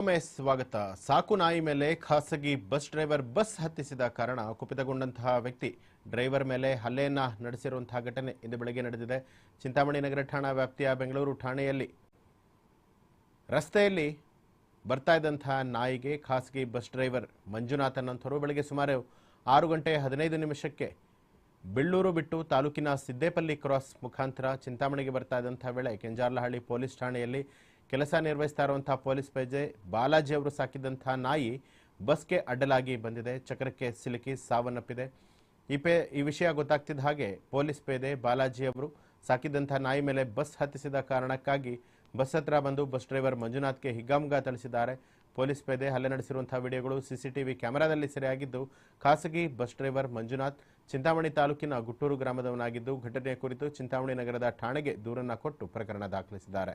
ಸ್ವಾಗತ. ಸಾಕು ನಾಯಿ ಮೇಲೆ ಖಾಸಗಿ ಬಸ್ ಡ್ರೈವರ್ ಬಸ್ ಹತ್ತಿಸಿದ ಕಾರಣ ಕುಪಿತಗೊಂಡಂತಹ ವ್ಯಕ್ತಿ ಡ್ರೈವರ್ ಮೇಲೆ ಹಲ್ಲೆಯನ್ನ ನಡೆಸಿರುವಂತಹ ಘಟನೆ ಇಂದು ಬೆಳಗ್ಗೆ ನಡೆದಿದೆ. ಚಿಂತಾಮಣಿ ನಗರ ಠಾಣಾ ವ್ಯಾಪ್ತಿಯ ಬೆಂಗಳೂರು ಠಾಣೆಯಲ್ಲಿ ರಸ್ತೆಯಲ್ಲಿ ಬರ್ತಾ ಇದ್ದಂತಹ ನಾಯಿಗೆ ಖಾಸಗಿ ಬಸ್ ಡ್ರೈವರ್ ಮಂಜುನಾಥ್ ಅನ್ನೋಂಥವ್ರು ಬೆಳಗ್ಗೆ ಸುಮಾರು ಆರು ಗಂಟೆ ಹದಿನೈದು ನಿಮಿಷಕ್ಕೆ ಬೆಳ್ಳೂರು ಬಿಟ್ಟು ತಾಲೂಕಿನ ಸಿದ್ದೇಪಲ್ಲಿ ಕ್ರಾಸ್ ಮುಖಾಂತರ ಚಿಂತಾಮಣಿಗೆ ಬರ್ತಾ ಇದ್ದಂಥ ವೇಳೆ ಕೆಂಜಾರ್ಲಹಳ್ಳಿ ಪೊಲೀಸ್ ಠಾಣೆಯಲ್ಲಿ ಕೆಲಸ ನಿರ್ವಹಿಸ್ತಾ ಇರುವಂತಹ ಪೊಲೀಸ್ ಪೇಜೆ ಬಾಲಾಜಿ ಅವರು ಸಾಕಿದಂತಹ ನಾಯಿ ಬಸ್ಗೆ ಅಡ್ಡಲಾಗಿ ಬಂದಿದೆ. ಚಕ್ರಕ್ಕೆ ಸಿಲುಕಿ ಸಾವನ್ನಪ್ಪಿದೆ. ಈ ಪೇ, ಈ ವಿಷಯ ಗೊತ್ತಾಗ್ತಿದ್ದ ಹಾಗೆ ಪೊಲೀಸ್ ಪೇದೆ ಬಾಲಾಜಿ ಅವರು ಸಾಕಿದಂತಹ ನಾಯಿ ಮೇಲೆ ಬಸ್ ಹತ್ತಿಸಿದ ಕಾರಣಕ್ಕಾಗಿ ಬಸ್ ಹತ್ರ ಬಂದು ಬಸ್ ಡ್ರೈವರ್ ಮಂಜುನಾಥ್ಗೆ ಹಿಗ್ಗಾಮುಗ ಥಳಿಸಿದ್ದಾರೆ. ಪೊಲೀಸ್ ಪೇದೆ ಹಲ್ಲೆ ನಡೆಸಿರುವಂತಹ ವಿಡಿಯೋಗಳು ಸಿಸಿಟಿವಿ ಕ್ಯಾಮೆರಾದಲ್ಲಿ ಸೆರೆಯಾಗಿದ್ದು, ಖಾಸಗಿ ಬಸ್ ಡ್ರೈವರ್ ಮಂಜುನಾಥ್ ಚಿಂತಾಮಣಿ ತಾಲೂಕಿನ ಗುಟ್ಟೂರು ಗ್ರಾಮದವನಾಗಿದ್ದು ಘಟನೆಯ ಕುರಿತು ಚಿಂತಾಮಣಿ ನಗರದ ಠಾಣೆಗೆ ದೂರನ್ನ ಕೊಟ್ಟು ಪ್ರಕರಣ ದಾಖಲಿಸಿದ್ದಾರೆ.